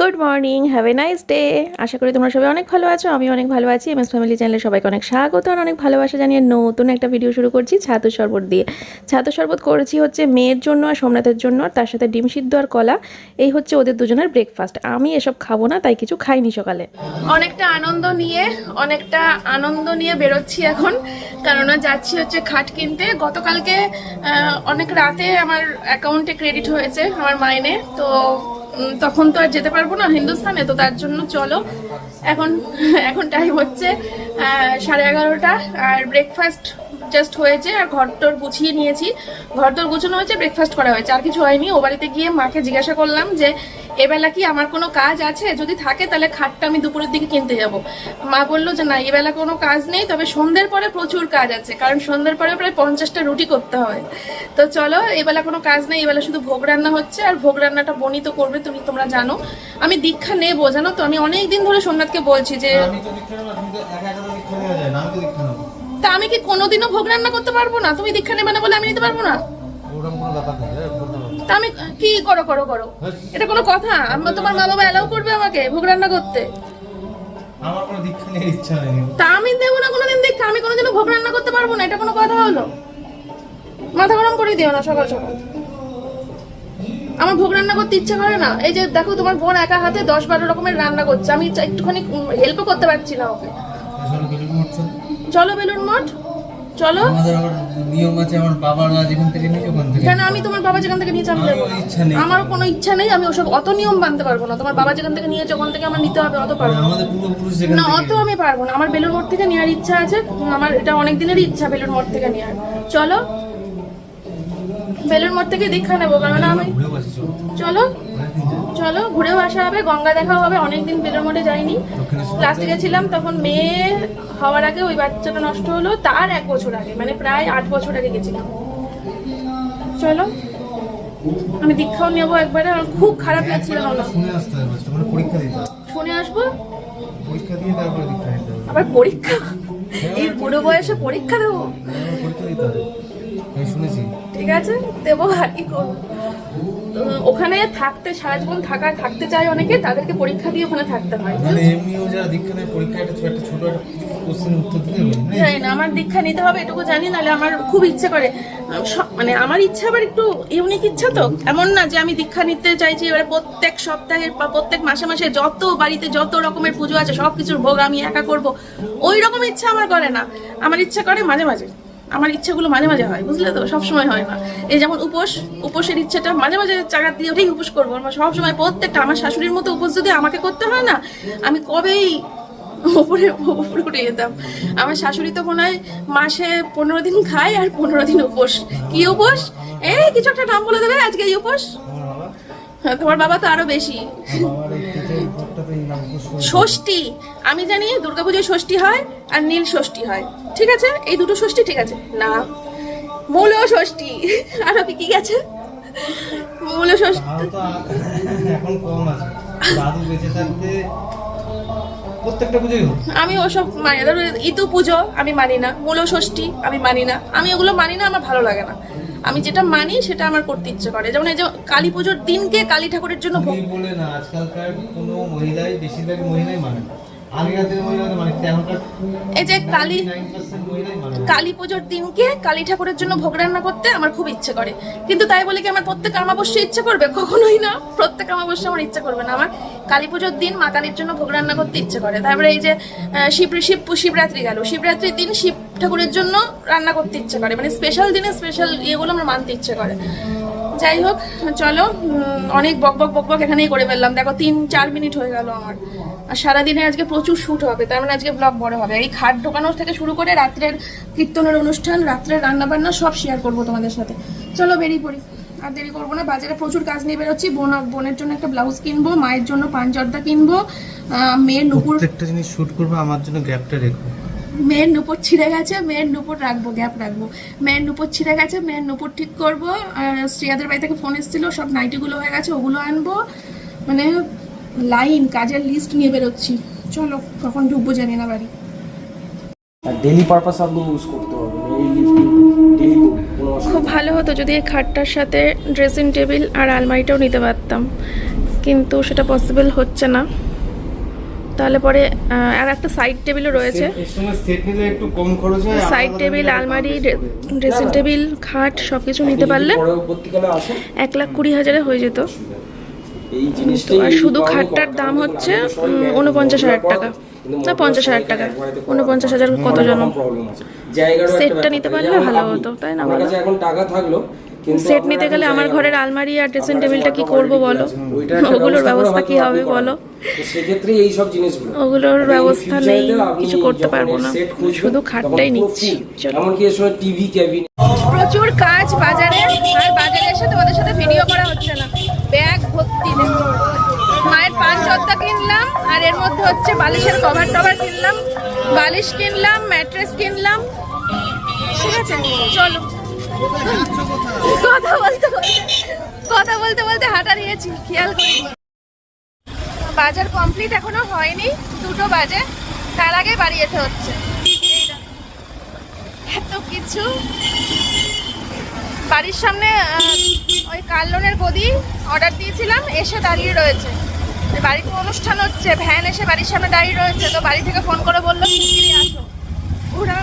Good morning have a nice day আশা করি তোমরা সবাই অনেক ভালো আছো আমি অনেক ভালো আছি। এমএস ফ্যামিলি চ্যানেলে সবাইকে অনেক স্বাগত আর অনেক ভালোবাসা জানিয়ে নতুন একটা ভিডিও শুরু করছি ছাতু শরবত দিয়ে। ছাতু শরবত করেছি হচ্ছে মেয়ের জন্য আর সোমনাথের জন্য, আর তার সাথে ডিম সিদ্ধ আর কলা। এই হচ্ছে ওদের দুজনের ব্রেকফাস্ট আমি এসব খাব না, তাই কিছু খাইনি সকালে। অনেকটা আনন্দ নিয়ে, অনেকটা আনন্দ নিয়ে বেরোচ্ছি এখন। কেননা যাচ্ছি হচ্ছে খাট কিনতে। গতকালকে অনেক রাতে আমার অ্যাকাউন্টে ক্রেডিট হয়েছে আমার মাইনে। তো তখন তো আর যেতে পারব না হিন্দুস্তানে তো তার জন্য চলো। এখন এখন টাইম হচ্ছে সাড়ে এগারোটা, আর ব্রেকফাস্ট জাস্ট হয়েছে আর ঘর টর গুছিয়ে নিয়েছি। ঘর টর গুছানো হয়েছে ব্রেকফাস্ট করা হয়েছে, আর কিছু হয়নি। ও বাড়িতে গিয়ে মাকে জিজ্ঞাসা করলাম যে, এবেলা কি আমার কোনো কাজ আছে? যদি থাকে তাহলে খাটটা আমি দুপুরের দিকে কিনতে যাব। মা বলল যে, না, এবেলা কোনো কাজ নেই, তবে সন্ধ্যের পরে প্রচুর কাজ আছে, কারণ সন্ধ্যের পরে প্রায় পঞ্চাশটা রুটি করতে হয়। তো চলো, এবেলা কোনো কাজ নেই, এবেলা শুধু ভোগ রান্না হচ্ছে, আর ভোগ রান্নাটা বনি তো করবে তুমি, তোমরা জানো। আমি দীক্ষা নেব, জানো তো? আমি অনেক দিন ধরে সোমনাথকে বলছি যে তো দীক্ষা দীক্ষা আমি দীক্ষা কি কোনোদিনও ভোগ রান্না করতে পারব না? তুমি দীক্ষা নেবে না বলে আমি নিতে পারব না। তা আমি কি করো করো করো। এটা কোনো কথা? আমরা তোমার মা বাবা অ্যালাউ করবে আমাকে ভোগ রান্না করতে? আমার কোনো দীক্ষা নেওয়ার ইচ্ছা নেই তা আমি দেবো না কোনোদিন দেখতে আমি কোনোদিনও ভোগ রান্না করতে পারব না? এটা কোনো কথা হলো? মাথা গরম করে দিও না সকাল সকাল। আমার ভোগ রান্না করতে ইচ্ছে করে না। এই যে দেখো তোমার বোন একা হাতে দশ বারো রকমের রান্না করছে। আমি একটুখানি হেল্পও করতে পারছি না ওকে। চলো বেলুন মঠ চলো। আমাদের আবার নিয়ম আছে আমার বাবারা যেখান থেকে নিয়ে ওখান থেকে। কেন আমি তোমার বাবা যেখান থেকে নিয়েছি আমি যাব ইচ্ছা নেই। আমারও কোনো ইচ্ছা নেই আমি ওসব অত নিয়ম মানতে পারব না। তোমার বাবা যেখান থেকে নিয়েছে ওখান থেকে আমার নিতে হবে অত পারব না। আমাদের পূর্বপুরুষ যেখান না অত আমি পারব না। আমার বেলুর মোড় থেকে নেওয়ার ইচ্ছা আছে আমার এটা অনেক দিনেরই ইচ্ছা বেলুর মোড় থেকে নেওয়ার। চলো। বেলুর মোড় থেকে দীক্ষা নেব কারণ আমি চলো। চলো ঘুরেও আসা হবে গঙ্গা দেখাও হবে অনেকদিন বেলুর মোড়ে যাইনি। লাস্টে গেছিলাম তখন মেয়ে হওয়ার আগে ওই বাচ্চাটা নষ্ট হলো তার এক বছর আগে মানে প্রায় আট বছর আগে গেছিলাম। চলো আমি দীক্ষাও নেব একবারে আমার খুব খারাপ লাগছিল না শুনে আসব? আবার পরীক্ষা? এই বুড়ো বয়সে পরীক্ষা দেবো? শুনেছি। ঠিক আছে দেবো আর কি করব। ওখানে থাকতে সারা জীবন থাকা থাকতে চায় অনেকে তাদেরকে পরীক্ষা দিয়ে ওখানে থাকতে হয়। মানে এমনিও যারা দীক্ষা নেয় পরীক্ষা একটা ছোট কোশ্চেন উত্তর দিতে হবে জানি না আমার দীক্ষা নিতে হবে এটুকু জানি নাহলে আমার খুব ইচ্ছে করে। মানে আমার ইচ্ছা আবার একটু ইউনিক ইচ্ছা তো এমন না যে আমি দীক্ষা নিতে চাইছি এবারে প্রত্যেক সপ্তাহে বা প্রত্যেক মাসে মাসে যত বাড়িতে যত রকমের পুজো আছে সব কিছুর ভোগ আমি একা করব। ওই রকম ইচ্ছা আমার করে না। আমার ইচ্ছা করে মাঝে মাঝে। আমার ইচ্ছাগুলো মাঝে মাঝে হয় বুঝলে তো? সব সময় হয় না। এই যেমন উপোস উপোসের ইচ্ছাটা মাঝে মাঝে চাকাত দিয়ে ওঠেই উপোস করব। আমার সব সময় প্রত্যেকটা আমার শাশুড়ির মতো উপোস যদি আমাকে করতে হয় না আমি কবেই ওপরে ওপরে উঠে যেতাম। আমার শাশুড়ি তো মনে হয় মাসে পনেরো দিন খায় আর পনেরো দিন উপোস। কি উপোস? এই কিছু একটা নাম বলে দেবে আজকে এই উপোস? হ্যাঁ, তোমার বাবা তো আরও বেশি। ষষ্ঠী। আমি জানি দুর্গাপুজোয় ষষ্ঠী হয় আর নীল ষষ্ঠী হয়। ঠিক আছে? এই দুটো ষষ্ঠী ঠিক আছে? না। মূল ষষ্ঠী। আরও কি কি গেছে? মূল ষষ্ঠী। তাও তো আ- এখন কম আছে। দাদু বেঁচে থাকতে প্রত্যেকটা পুজোই হোক। আমি ওসব মানি না। ধরো ইতু পুজো আমি মানি না মূল ষষ্ঠী আমি মানি না। আমি ওগুলো মানি না আমার ভালো লাগে না। আমি যেটা মানি সেটা আমার করতে ইচ্ছে করে। যেমন এই যে কালী পুজোর দিনকে কালী ঠাকুরের জন্য ভোগ বলে না আজকালকার কোনো মহিলাই বেশিরভাগ মহিলাই মানে মানে এই যে কালী 99% মহিলাই মানে। কালী পুজোর দিনকে কালী ঠাকুরের জন্য ভোগ রান্না করতে আমার খুব ইচ্ছে করে। কিন্তু তাই বলে কি আমার প্রত্যেক আমাবস্যা ইচ্ছে করবে? কখনোই না। প্রত্যেক আমাবস্যা আমার ইচ্ছে করবে না। আমার কালী পুজোর দিন মা কালীর জন্য ভোগ রান্না করতে ইচ্ছে করে। তারপরে এই যে শিব শিব শিবরাত্রি গেল। শিবরাত্রির দিন শিব ঠাকুরের জন্য রান্না করতে ইচ্ছে করে। মানে স্পেশাল দিনে স্পেশাল ইয়েগুলো আমার মানতে ইচ্ছে করে। যাই হোক, চলো অনেক বক বক বক বক এখানেই করে ফেললাম। দেখো, তিন, চার মিনিট হয়ে গেল আমার। আর সারাদিনে আজকে প্রচুর শ্যুট হবে, তার মানে আজকে ব্লগ বড় হবে। এই খাট ঢোকানোর থেকে শুরু করে রাত্রের কীর্তনের অনুষ্ঠান, রাত্রের রান্না বান্না সব শেয়ার করব তোমাদের সাথে। চলো, বেরিয়ে পড়ি। আর দেরি করব না, বাজারে প্রচুর কাজ নিয়ে বেরোচ্ছি। বোন, বোনের জন্য একটা ব্লাউজ কিনবো, মায়ের জন্য পাঞ্জর্দা কিনবো মেয়ের নুপুর প্রত্যেকটা জিনিস শুট করবে, আমার জন্য গ্যাপটা রেখো। মেয়ের নুপুর ছিঁড়ে গেছে মেয়ের নুপুর রাখব গ্যাপ রাখব। মেয়ের নুপুর ছিঁড়ে গেছে মেয়ের নুপুর ঠিক করব। আর শ্রেয়াদের বাড়ি থেকে ফোন এসেছিল সব নাইটিগুলো হয়ে গেছে ওগুলো আনব। মানে লাইন কাজের লিস্ট নিয়ে বেরোচ্ছি। চলো কখন ঢুকবো জানি না বাড়ি। আর ডেলি পারপাস আপনি ইউজ করতে হবে এই ডেলি খুব ভালো হতো যদি এই খাটটার সাথে ড্রেসিং টেবিল আর আলমারিটাও নিতে পারতাম। কিন্তু সেটা পসিবল হচ্ছে না। তাহলে পরে আর একটা সাইড টেবিলও রয়েছে। সাইড টেবিল আলমারি ড্রেসিং টেবিল খাট সব কিছু নিতে পারলে এক লাখ কুড়ি হাজারে হয়ে যেত। আর শুধু খাটটার দাম হচ্ছে উনপঞ্চাশ হাজার টাকা। না পঞ্চাশ হাজার টাকা। উনপঞ্চাশ হাজার কত জন সেটটা নিতে পারলে ভালো হতো, তাই না আমার এখন টাকা থাকল সেট নিতে গেলে আমার ঘরের আলমারি আর ড্রেসিং টেবিলটা কি করব বলো? ওগুলোর ব্যবস্থা কি হবে বলো? সেক্ষেত্রে এই সব জিনিসগুলো। ওগুলোর ব্যবস্থা নেই কিছু করতে পারব না। শুধু খাটটাই নিচ্ছি। এমনকি এর সময় টিভি ক্যাবিন প্রচুর কাজ বাজারে আর বাজারে এসে তোমাদের সাথে ভিডিও করা হচ্ছে না। ব্যাগ ভর্তি। মায়ের পান জর্দা কিনলাম আর এর মধ্যে হচ্ছে বালিশের কভার টভার কিনলাম বালিশ কিনলাম ম্যাট্রেস কিনলাম। ঠিক আছে চলো। কথা বলতে কথা বলতে বলতে হাঁটা নিয়েছি খেয়াল করি। বাজার কমপ্লিট এখনও হয়নি, দুটো বাজে, তার আগে বাড়ি যেতে হচ্ছে। এত কিছু। বাড়ির সামনে ওই কাল্লনের গদি অর্ডার দিয়েছিলাম, এসে দাঁড়িয়ে রয়েছে। বাড়িতে অনুষ্ঠান হচ্ছে, ভ্যান এসে বাড়ির সামনে দাঁড়িয়ে রয়েছে, তো বাড়ি থেকে ফোন করে বলল আসো। ওরা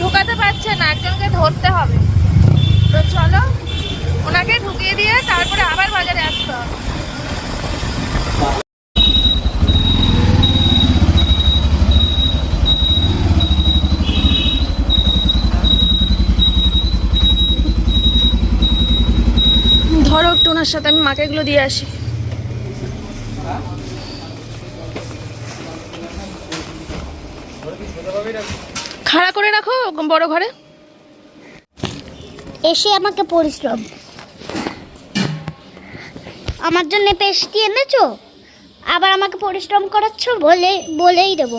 ঢোকাতে পারছে না, একজনকে ধরতে হবে। তো চলো, ওনাকে ঢুকিয়ে দিয়ে তারপরে আবার বাজারে আসতে হবে। ধরো একটু ওনার সাথে, আমি মাকে এগুলো দিয়ে আসি। খাড়া করে রাখো বড় ঘরে? এসে আমাকে পরিশ্রম। আমার জন্য পেস্টি এনেছো? আবার আমাকে পরিশ্রম করাচ্ছ বলে বলেই দেবো।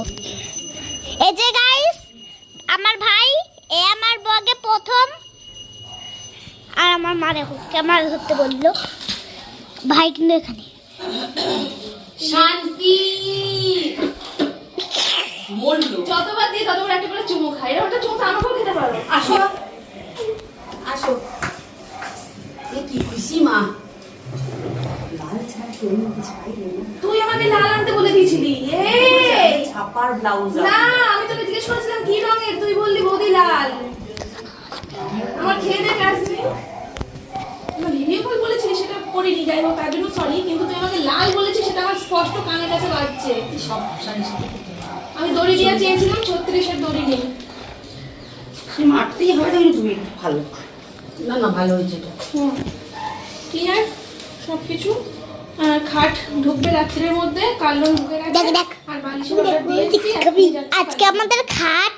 এই যে গাইস আমার ভাই এ আমার বগে প্রথম। আর আমার মারে ক্যামেরা ধরতে বলল ভাই কিন্তু এখানে। যতবার দিই ততবার একটা করে চুমু খাই এরকম একটা চুমু তো আমাকেও খেতে পারো। আসো। আসো। এ কি খুশি মা। তুই আমাকে লাল আনতে বলে দিয়েছিলি। ছাপার ব্লাউজ না আমি তোকে জিজ্ঞেস করেছিলাম কি রঙের? তুই বললি বৌদি লাল। আমার খেয়ে দে কাজ নেই কল বলেছিলি সেটা করিনি। যাই হোক তার জন্য সরি কিন্তু তুই আমাকে লাল বলেছিস সেটা আমার স্পষ্ট কানের কাছে বাজছে। সব সারি সারি আমি দড়ি দিয়ে চেয়েছিলাম ছত্রিশের দড়ি নেই। সে মারতেই হবে তাহলে তুমি ভালো। না না ভালো হয়েছে এটা। কি আর? সব কিছু খাট ঢুকবে রাত্রের মধ্যে কালো ঢুকে দেখ, দেখ। আর দিয়েছি আজকে আমাদের খাট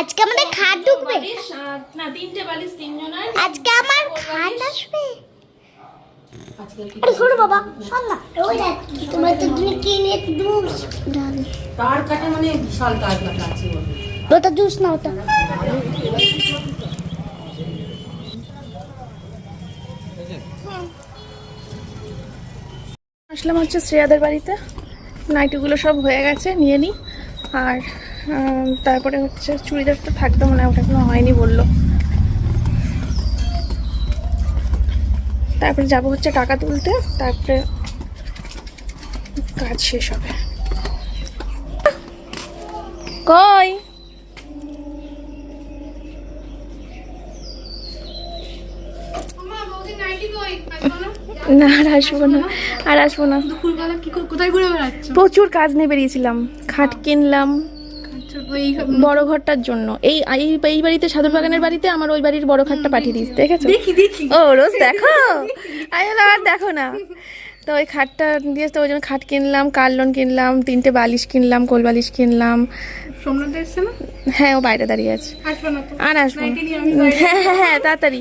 আজকে আমাদের খাট ঢুকবে। বালিশ না তিনটে বালিশ তিনজনের। আজকে আমার খাট আসবে। আরে বাবা শোন না ওই দেখ তোমার তো তুমি কিনে দূর। তার কাটা মানে বিশাল। ওটা জুস না, ওটা। আসলাম হচ্ছে শ্রেয়াদের বাড়িতে। নাইটিগুলো সব হয়ে গেছে, নিয়ে নিই আর তারপরে হচ্ছে চুড়িদারটা থাকতো মনে ওটা এখনও হয়নি বলল। তারপরে যাব হচ্ছে টাকা তুলতে, তারপরে কাজ শেষ হবে। কই? না? আর আসব আর আসব প্রচুর কাজ নিয়ে বেরিয়েছিলাম খাট কিনলাম আচ্ছা, বড় ঘরটার জন্য। এই এই বাড়িতে বাগানের বাড়িতে আমার ওই বাড়ির বড় খাটটা পাঠিয়ে দেখেছ? ও রোজ দেখো? আমি বললাম, আর দেখো না। তো ওই খাটটা দিয়ে তো ওই জন্য খাট কিনলাম কার্লন কিনলাম তিনটে বালিশ কিনলাম কোল বালিশ কিনলাম। হ্যাঁ ও বাইরে দাঁড়িয়ে আছে। আর আসব হ্যাঁ হ্যাঁ হ্যাঁ তাড়াতাড়ি।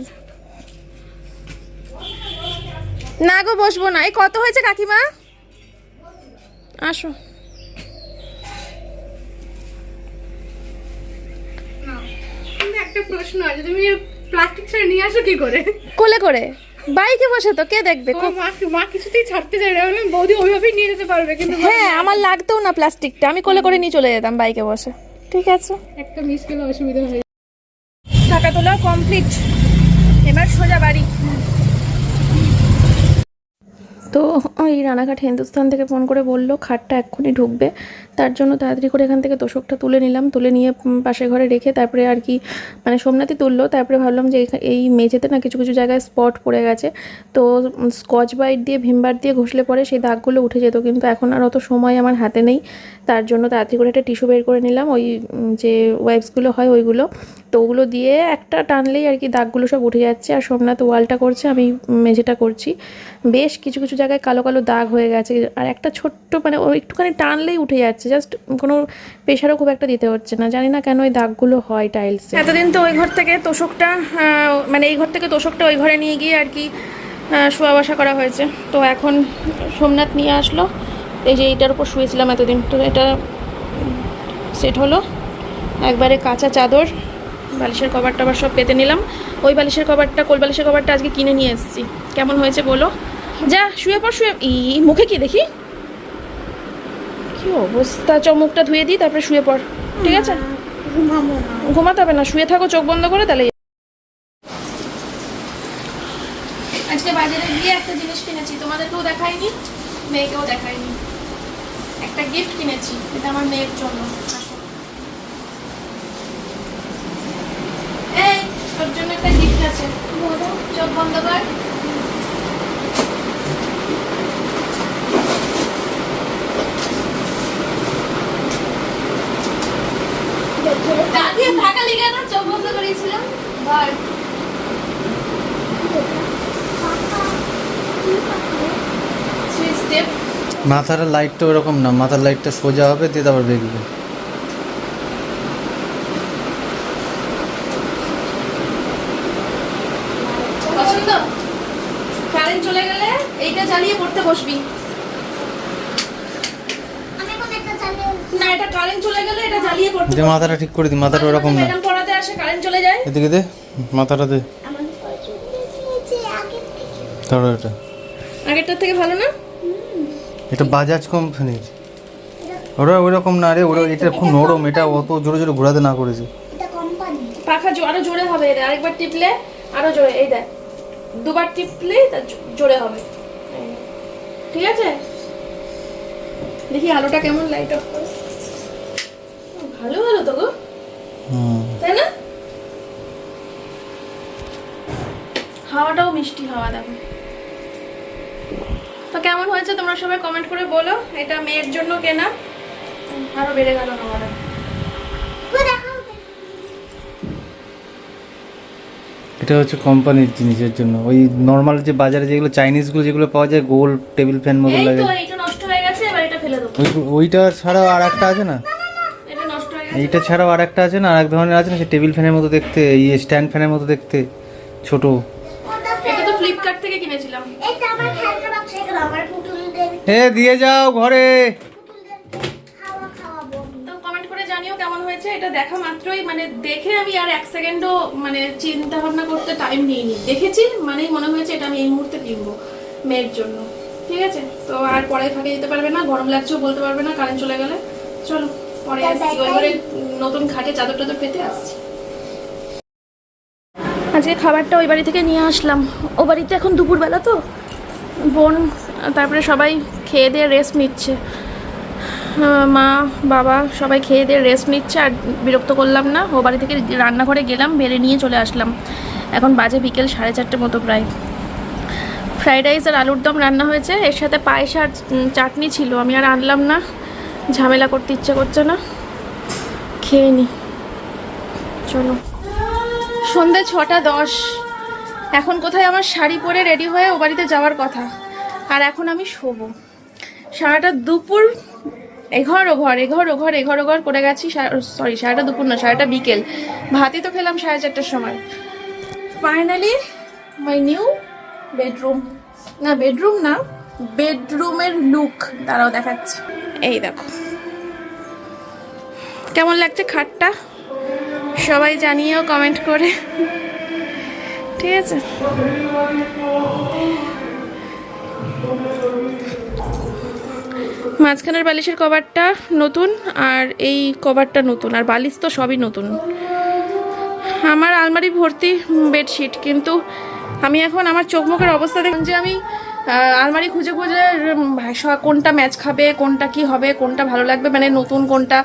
না গো বসবো না। এই কত হয়েছে কাকিমা? আসো। একটা প্রশ্ন আছে তুমি প্লাস্টিক ছেড়ে নিয়ে আসো কি করে? কোলে করে? বাইকে বসে তো কে দেখবে? মা মা কিছুতেই ছাড়তে চাই না বললাম, বৌদি ওইভাবেই নিয়ে যেতে পারবে কিন্তু হ্যাঁ আমার লাগতেও না প্লাস্টিকটা। আমি কোলে করে নিয়ে চলে যেতাম বাইকে বসে। ঠিক আছে? একটা মিস গেলে অসুবিধা হয়ে টাকা তোলা কমপ্লিট এবার সোজা বাড়ি। তো ওই রানাঘাট হিন্দুস্থান থেকে ফোন করে বলল, খাটটা এক্ষুনি ঢুকবে। তার জন্য তাড়াতাড়ি করে এখান থেকে তোষকটা তুলে নিলাম, তুলে নিয়ে পাশের ঘরে রেখে তারপরে আর কি মানে সোমনাথই তুললো। তারপরে ভাবলাম যে এই মেঝেতে না কিছু কিছু জায়গায় স্পট পড়ে গেছে। তো স্কচ বাইট দিয়ে, ভিমবার দিয়ে ঘষলে পরে সেই দাগগুলো উঠে যেত। কিন্তু এখন আর অত সময় আমার হাতে নেই। তার জন্য তাড়াতাড়ি করে একটা টিস্যু বের করে নিলাম, ওই যে ওয়াইপসগুলো হয় ওইগুলো। তো ওগুলো দিয়ে একটা টানলেই আর কি দাগগুলো সব উঠে যাচ্ছে। আর সোমনাথ ওয়ালটা করছে, আমি মেঝেটা করছি। বেশ কিছু কিছু জায়গায় কালো কালো দাগ হয়ে গেছে। আর একটা ছোট্ট মানে ও একটুখানি টানলেই উঠে যাচ্ছে। জাস্ট কোনো প্রেশারও খুব একটা দিতে হচ্ছে না। জানি না কেন ওই দাগগুলো হয় টাইলস এতদিন তো ওই ঘর থেকে তোষকটা মানে এই ঘর থেকে তোষকটা ওই ঘরে নিয়ে গিয়ে আর কি শোয়া বসা করা হয়েছে। তো এখন সোমনাথ নিয়ে আসলো। এই যে এইটার উপর শুয়েছিলাম এতদিন। তো এটা সেট হলো। একবারে কাঁচা চাদর, বালিশের কভার টভার সব পেতে নিলাম। ওই বালিশের কভারটা, কোল বালিশের কভারটা আজকে কিনে নিয়ে এসেছি। কেমন হয়েছে বলো? যা, শুয়ে পর শুয়ে ই মুখে কি দেখি? কি অবস্থা? চমুকটা ধুয়ে দিই, তারপরে শুয়ে পর ঠিক আছে? ঘুমাতে হবে না, শুয়ে থাকো, চোখ বন্ধ করে, তাহলে আজকে বাজারে গিয়ে একটা জিনিস কিনেছি, তোমাদেরকেও দেখাইনি, মেয়েকেও দেখাইনি। একটা গিফট কিনেছি, এটা আমার মেয়ের জন্য এই, তোর জন্য একটা গিফট আছে। চোখ বন্ধ কর দাঁড়িয়ে থাকালি কেন চোখ বন্ধ করেছিলাম বল সুইচ টেপ মাথার লাইটটা ওরকম না মাথার লাইটটা সোজা হবে দিয়ে তারপর দেখবে পছন্দ কারেন্ট চলে গেলে এইটা জ্বালিয়ে পড়তে বসবি। আমি এখন একটা চালিয়ে না এটা কারেন্ট চলে গেলে এটা জ্বালিয়ে পড়তে মাথাটা ঠিক করে দি মাথাটা ওরকম না ম্যাডাম পড়াতে আসে কারেন্ট চলে যায় এদিকে দে মাথাটা দে। ধরো এটা। আগেরটার থেকে ভালো না? এটা বাজাজ কোম্পানির। ওরা ওইরকম না রে ওরা এটা খুব নরম এটা অত জোরে জোরে ঘোরাতে না করেছে। পাখা আরও জোরে হবে এর আরেকবার টিপলে আরও জোরে এই দেখ। দুবার টিপলে তা জোরে হবে। ঠিক আছে? দেখি আলোটা কেমন লাইট অফ করে। ভালো ভালো তো গো। হুম। তাই না? হাওয়াটাও মিষ্টি হাওয়া দেখো। তো কেমন হয়েছে তোমরা সবাই কমেন্ট করে বলো। এটা মেয়ের জন্য কেনা। আরও বেড়ে গেল হাওয়াটা। এটা হচ্ছে কোম্পানির জিনিসের জন্য। ওই নর্মাল যে বাজারে যেগুলো চাইনিজগুলো যেগুলো পাওয়া যায় গোল টেবিল ফ্যান মতো লাগে। তো এইটা নষ্ট গেছে এবার এটা ফেলে দেবো। ওই- ওইটা ছাড়াও আর একটা আছে না? এটা নষ্ট গেছে। এইটা ছাড়াও আর একটা আছে না? আর এক ধরনের আছে না সে টেবিল ফ্যানের মতো দেখতে এই স্ট্যান্ড ফ্যানের মতো দেখতে ছোট। থেকে কিনেছিলাম। এটা আমার খেলনা বাক্স এগুলো আমার পুতুলদের। এ দিয়ে যাও ঘরে। পুতুলদের খাওয়া খাওয়াবো। তো কমেন্ট করে জানিও কেমন হয়েছে এটা দেখা মাত্রই মানে দেখে আমি আর এক সেকেন্ডও মানে চিন্তা ভাবনা করতে টাইম নিইনি। দেখেছি মানেই মনে হয়েছে এটা আমি এই মুহূর্তে কিনবো মেয়ের জন্য। ঠিক আছে? তো আর পরে থাকে যেতে পারবে না গরম লাগছেও বলতে পারবে না কারেন্ট চলে গেলে। চলো পরে আসছি ওই নতুন খাটে চাদর টাদর পেতে আসছি। আজকে খাবারটা ওই বাড়ি থেকে নিয়ে আসলাম। ও বাড়িতে এখন দুপুরবেলা তো। বোন, তারপরে সবাই খেয়ে দিয়ে রেস্ট নিচ্ছে। মা, বাবা সবাই খেয়ে দিয়ে রেস্ট নিচ্ছে আর বিরক্ত করলাম না। ও বাড়ি থেকে রান্নাঘরে গেলাম, বেড়ে নিয়ে চলে আসলাম। এখন বাজে বিকেল সাড়ে চারটে মতো প্রায়। ফ্রাইড রাইস আর আলুর দম রান্না হয়েছে। এর সাথে পায়েস আর চাটনি ছিল। আমি আর আনলাম না। ঝামেলা করতে ইচ্ছে করছে না। খেয়ে নি। চলো। সন্ধে ছটা দশ। এখন কোথায় আমার শাড়ি পরে রেডি হয়ে ও বাড়িতে যাওয়ার কথা? আর এখন আমি শোবো। সারাটা দুপুর এঘর ও ঘর এঘর ও ঘর এঘর ও ঘর করে গেছি সরি সারাটা দুপুর না, সারাটা বিকেল। ভাতই তো খেলাম সাড়ে চারটার সময়। ফাইনালি মাই নিউ বেডরুম না বেডরুম না বেডরুমের লুক দাঁড়াও দেখাচ্ছে। এই দেখো। কেমন লাগছে খাটটা? সবাই জানিয়েও কমেন্ট করে। ঠিক আছে? মাঝখানের বালিশের কভারটা নতুন আর এই কভারটা নতুন, আর বালিশ তো সবই নতুন। আমার আলমারি ভর্তি বেডশিট, কিন্তু আমি এখন আমার চোখ মুখের অবস্থা দেখুন যে আমি আলমারি খুঁজে খুঁজে কোনটা ম্যাচ খাবে, কোনটা কি হবে, কোনটা ভালো লাগবে মানে নতুন কোনটা।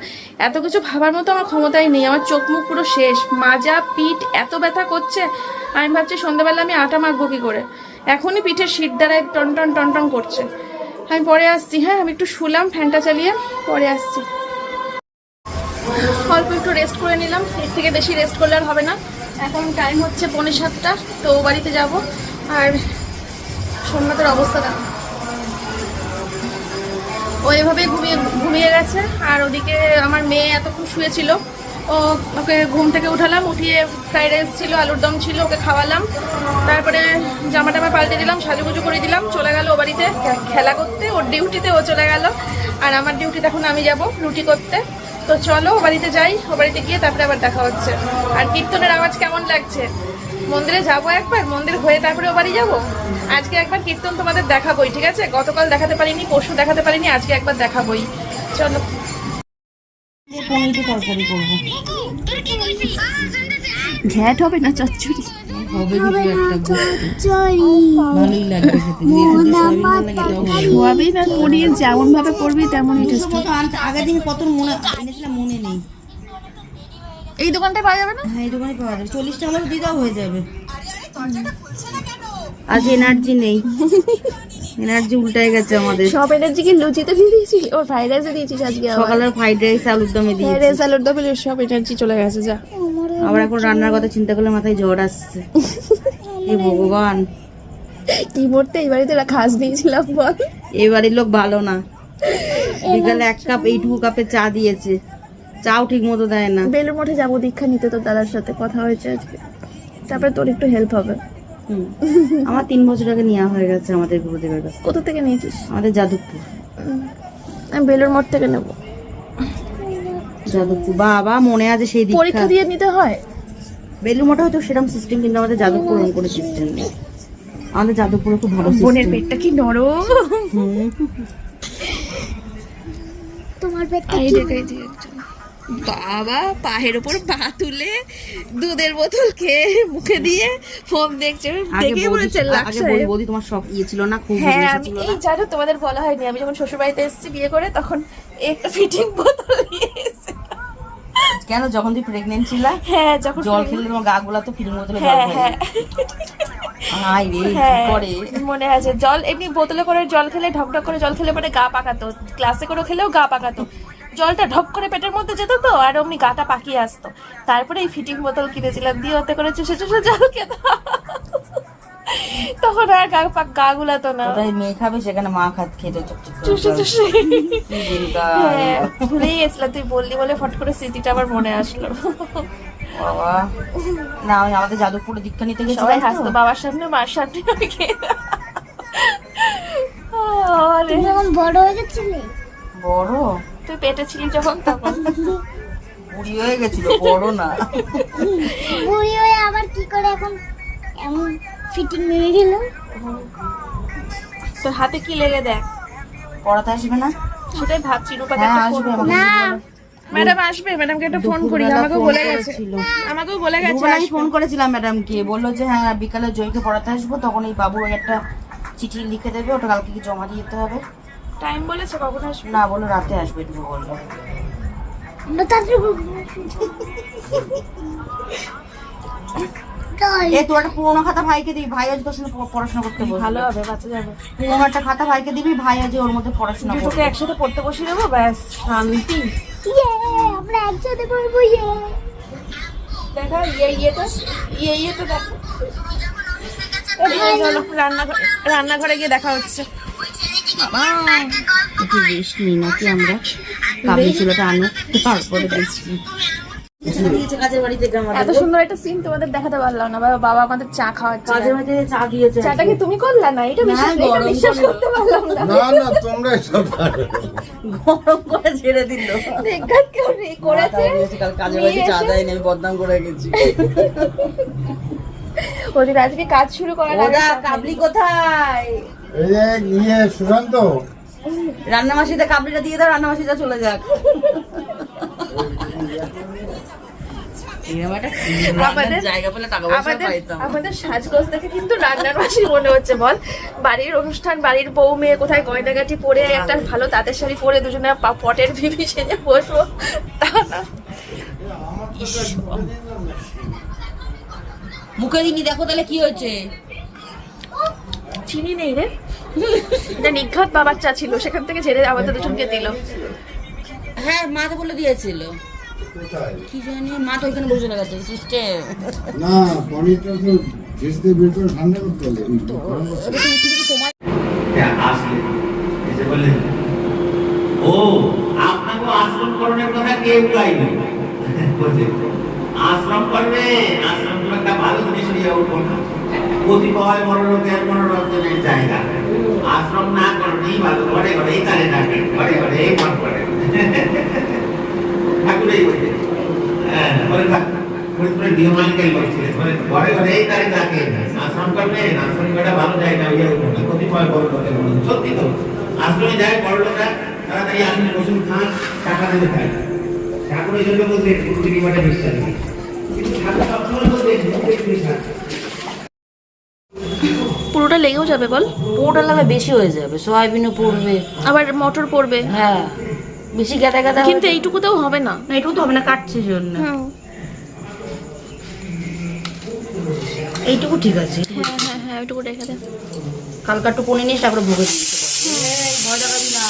এত কিছু ভাবার মতো আমার ক্ষমতাই নেই, আমার চোখ মুখ পুরো শেষ। মাজা, পিঠ, এত ব্যথা করছে, আমি ভাবছি সন্ধ্যাবেলা আমি আটা মাখবো কি করে। এখনই পিঠের শীত দ্বারায় টন টন টন টন করছে। আমি পরে আসছি হ্যাঁ আমি একটু শুলাম, ফ্যানটা চালিয়ে, পরে আসছি। অল্প একটু রেস্ট করে নিলাম, এর থেকে বেশি রেস্ট করলে আর হবে না। এখন টাইম হচ্ছে পৌনে সাতটা, তো বাড়িতে যাব। আর সোমনাথের অবস্থা দেখো ও এভাবে ঘুমিয়ে ঘুমিয়ে গেছে। আর ওদিকে আমার মেয়ে এতক্ষণ শুয়েছিল। ও ওকে ঘুম থেকে উঠালাম, উঠিয়ে ফ্রাইড রাইস ছিল, আলুর দম ছিল, ওকে খাওয়ালাম। তারপরে জামা টামা পাল্টে দিলাম, সাজুগুজু করে দিলাম, চলে গেল ও বাড়িতে খেলা করতে। ওর ডিউটিতে ও চলে গেল। আর আমার ডিউটিতে এখন আমি যাব রুটি করতে। তো চলো ও বাড়িতে যাই, ও বাড়িতে গিয়ে তারপরে আবার দেখা হচ্ছে। আর কীর্তনের আওয়াজ কেমন লাগছে? মন্দিরে যাব একবার মন্দির হয়ে তারপরে ও বাড়ি যাব? আজকে একবার কীর্তন তোমাদের দেখাবোই ঠিক আছে? গতকাল দেখাতে পারিনি পরশু দেখাতে পারিনি আজকে একবার দেখাবোই। চলো। পনিরটা তরকারি করব ঘ্যাট হবে না চচ্চড়ি? হবে কিছু একটা ভালোই লাগবে সয়াবিন আর পনির যেমন ভাবে করবি তেমনই টেস্ট আগের দিন কত মনে এনেছিলাম মনে নেই। এই দোকানটায় পাওয়া যাবে না? হ্যাঁ এই দোকানে পাওয়া যাবে। চল্লিশটা হলে দিদাও হয়ে যাবে। আজ এনার্জি নেই। এনার্জি উল্টায় গেছে আমাদের। সব এনার্জি কি লুচিতে দিয়ে দিয়েছিস? ও ফ্রাইড রাইসে দিয়েছিস আজকে আবার। সকালের ফ্রাইড রাইস আলুর দমে দিয়ে ফ্রাইড রাইস আলুর দমে সব এনার্জি চলে গেছে যা। আবার এখন রান্নার কথা চিন্তা করলে মাথায় জ্বর আসছে। এ ভগবান। কি মরতে এই বাড়িতে এরা খাস দিয়েছিলাম বল। এই বাড়ির লোক ভালো না। বিকালে এক কাপ এইটুকু কাপে চা দিয়েছে। চাও ঠিক মতো দেয় না। বেলুর মঠে যাব দীক্ষা নিতে তোর দাদার সাথে কথা হয়েছে আজকে। তারপরে তোর একটু হেল্প হবে। আমার তিন বছর আগে নেওয়া হয়ে গেছে আমাদের গুরুদেবের কাছে কোথা থেকে নিয়েছিস? আমাদের যাদবপুর। আমি বেলুর মঠ থেকে নেব। যাদবপুর। বাবা মনে আছে সেই দীক্ষা। পরীক্ষা দিয়ে নিতে হয়? বেলুমোটা হয়তো সেরকম সিস্টেম কিন্তু আমাদের যাদবপুর ওরকম করে সিস্টেম নেই। আমাদের যাদবপুরে খুব ভালো বোনের পেটটা কি নরম? তোমার পেটটা এই দেখ, এই দেখ, একজন। বাবা পায়ের ওপর পা তুলে দুধের বোতল খেয়ে মুখে দিয়ে ফোন দেখছে দেখে বলেছে বৌদি তোমার সব ইয়ে ছিল না খুব হ্যাঁ আমি এই জানো তোমাদের বলা হয়নি। আমি যখন শ্বশুর বাড়িতে এসেছি বিয়ে করে তখন একটা ফিটিং বোতল নিয়ে এসেছি। কেন? যখন তুই প্রেগনেন্ট ছিলা হ্যাঁ যখন জল খেলে তোমার গা গুলা তো ফিরিং বোতলে জল হ্যাঁ। হ্যাঁ রে হ্যাঁ করে? মনে আছে। জল এমনি বোতলে করে জল খেলে ঢক ঢক করে জল খেলে পরে গা পাকাতো। গ্লাসে করে খেলেও গা পাকাতো। জলটা ঢক করে পেটের মধ্যে যেত তো আর অমনি গাটা পাকিয়ে আসতো। তারপরে এই ফিটিং বোতল কিনেছিলাম দিয়ে ওতে করে চুষে চুষে জল খেত। তখন আর গা পাক গা গুলাতো না। ওটাই মেয়ে খাবে সেখানে মা খাত খেতে চুষে। চুষে। হ্যাঁ ভুলেই গেছিলাম তুই বললি বলে ফট করে স্মৃতিটা আমার মনে আসলো। বাবা। না আমি আমাদের যাদবপুরে দীক্ষা নিতে সবাই গেছিলাম হাসতো বাবার সামনে মার সামনে যখন বড় হয়ে গেছিলে বড়? তুই পেটে ছিলি যখন তখন। বুড়ি হয়ে গেছিল বড় না। বুড়ি হয়ে আবার কি করে এখন? এমন ফিটিং মেরে দিল। তোর হাতে কি লেগে দেখ? পড়াতে আসবে না? সেটাই ভাবছি রূপাকে হ্যাঁ একটা ফোন আমাকে। ম্যাডাম আসবে ম্যাডামকে একটা ফোন করি আমাকেও বলে গেছে। আমাকেও বলে গেছে আমি ফোন করেছিলাম ম্যাডামকে বলল যে হ্যাঁ বিকালে জয়কে পড়াতে আসব তখন এই বাবু একটা চিঠি লিখে দেবে ওটা কালকে কি জমা দিয়ে দিতে হবে? টাইম বলেছে কখন আসবে? না বলল রাতে আসবে একটু বলল। এ তোর একটা পুরোনো খাতা ভাইকে দিবি ভাই আজ তোর সঙ্গে পড়াশোনা করতে বসবে। ভালো হবে বাচ্চা যাবে। পুরোনো একটা খাতা ভাইকে দিবি ভাই আজ ওর মধ্যে পড়াশোনা একসাথে পড়তে বসিয়ে দেবো ব্যাস শান্তি। ইয়ে আমরা একসাথে পড়ব ইয়ে। দেখা ইয়ে ইয়েটা ইয়ে ইয়েটা দেখো। রান্নাঘরে গিয়ে দেখা হচ্ছে। একটু রেস্ট নিই নাকি আমরা কাবলি চুলাটা আনো? তারপরে দেখছি কাজের বাড়ি থেকে আমাদের এত সুন্দর একটা সিন তোমাদের দেখাতে পারলাম না বাবা বাবা আমাদের চা খাওয়াচ্ছে। কাজের বাড়ি চা দিয়েছে। চাটা কি তুমি করলা না? এটা বিশ্বাস এটা বিশ্বাস করতে পারলাম না। না না তোমরা এসব গরম করে ছেড়ে দিল। দেখতে কেউ করেছে। কাল কাজের বাড়ি চা বদনাম করে গেছি ওদের আজকে কাজ শুরু করার আগে কাবলি কোথায়? এই যে সুশান্ত রান্না মাসিতে কাবলিটা দিয়ে দাও রান্না মাসিটা চলে যাক। আমাদের জায়গা পেলে টাকা পয়সা আমাদের পাইতাম। আমাদের সাজগোজ দেখে কিন্তু রান্নার মাসি মনে হচ্ছে বল। বাড়ির অনুষ্ঠান বাড়ির বউ মেয়ে কোথায় গয়নাগাটি পরে একটা ভালো তাঁতের শাড়ি পরে দুজনে পা- পটের ভিভি সেজে বসবো। তা না। মুখে দিনি দেখো তাহলে কি হয়েছে? চিনি নেই রে। এটা নিঘাত বাবার চা ছিল সেখান থেকে ছেড়ে আমাদের দুজনকে দিল। হ্যাঁ মা তো বলে দিয়েছিল। কি জানি মা তো ওইখানে বসে গেছে সিস্টেম না পনিরটা তো ভেজতে বের করে ঠান্ডা করতে হবে। করতে আসলে? এসে বললেন। ও আপনাকে আশ্রম করণের কথা কেউ আশ্রম করবে আশ্রম একটা ভালো জিনিস নিয়ে উঠবো না কতিপয় বড় লোকের মনোরঞ্জনের জায়গা। আশ্রম না করলেই ভালো ঘরে ঘরেই তারে ডাকে ঘরে ঘরেই মন করে। ঠাকুরেই বলছে। হ্যাঁ ঘরে ঘরেই আশ্রম করা ভালো বড় আশ্রমে যায় বড় টাকা ঠাকুরের জন্য বলতে বিশ্বাস। কিন্তু ঠাকুর বলতে বিশ্বাস পুরোটা লেগেও যাবে বল? পুরোটা লাগবে বেশি হয়ে যাবে সয়াবিনও পড়বে। আবার মটর পড়বে। হ্যাঁ বেশি গাদা গাদা কিন্তু এইটুকুতেও হবে না। না এটুকু তো হবে না কাটছে জন্য। এইটুকু ঠিক আছে হ্যাঁ হ্যাঁ হ্যাঁ ওইটুকু রেখে দে। কালকা একটু পনির নিস তারপরে ভোগে দিয়েছে ভয় না।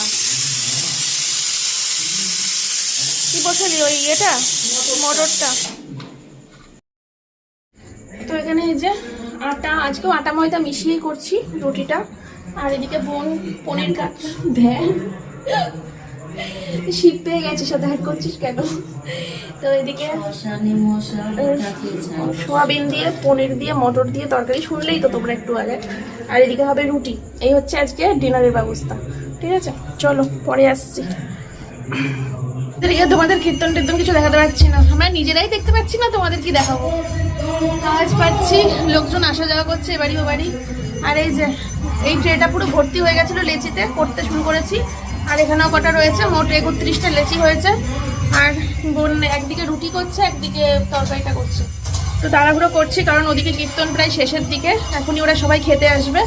কি বসালি ওই ইয়েটা? মটরটা? আটা, আজকেও আটা ময়দা মিশিয়েই করছি রুটিটা। আর এদিকে বোন পনির কাট দেয় শীত পেয়ে গেছে, সাথে হাট করছিস কেন? তো এদিকে সোয়াবিন দিয়ে, পনির দিয়ে, মটর দিয়ে তরকারি শুনলেই তো তোমরা একটু আগে। আর এদিকে হবে রুটি। এই হচ্ছে আজকে ডিনারের ব্যবস্থা। ঠিক আছে? চলো, পরে আসছি। তোমাদের কীর্তন টীর্তন কিছু দেখাতে পারছি না। আমরা নিজেরাই দেখতে পাচ্ছি না, তোমাদের কি দেখাবো? আওয়াজ পাচ্ছি, লোকজন আসা যাওয়া করছে এবাড়ি ও বাড়ি আর এই যে, এই ট্রেটা পুরো ভর্তি হয়ে গেছিল লেচিতে, করতে শুরু করেছি। আর এখানেও কটা রয়েছে, মোট একত্রিশটা লেচি হয়েছে। আর বোন একদিকে রুটি করছে, একদিকে তরকারিটা করছে। তো তাড়াহুড়ো করছি, কারণ ওদিকে কীর্তন প্রায় শেষের দিকে। এখনই ওরা সবাই খেতে আসবে।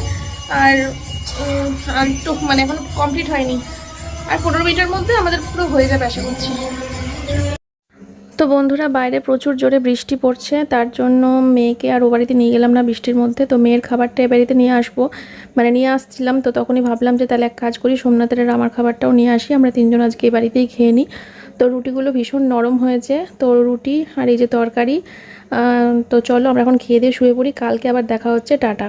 আর আর একটু মানে এখন কমপ্লিট হয়নি। আর পনেরো মিনিটের মধ্যে আমাদের পুরো হয়ে যাবে আশা করছি। তো বন্ধুরা, বাইরে প্রচুর জোরে বৃষ্টি পড়ছে, তার জন্য মেয়েকে আর ও বাড়িতে নিয়ে গেলাম না বৃষ্টির মধ্যে। তো মেয়ের খাবারটা এ বাড়িতে নিয়ে আসব। মানে নিয়ে আসছিলাম, তো তখনই ভাবলাম যে তাহলে এক কাজ করি, সোমনাথের আমার খাবারটাও নিয়ে আসি। আমরা তিনজন আজকে এই বাড়িতেই খেয়ে নিই। তো রুটিগুলো ভীষণ নরম হয়েছে। তো রুটি আর এই যে তরকারি তো চলো আমরা এখন খেয়ে দিয়ে শুয়ে পড়ি। কালকে আবার দেখা হচ্ছে, টাটা।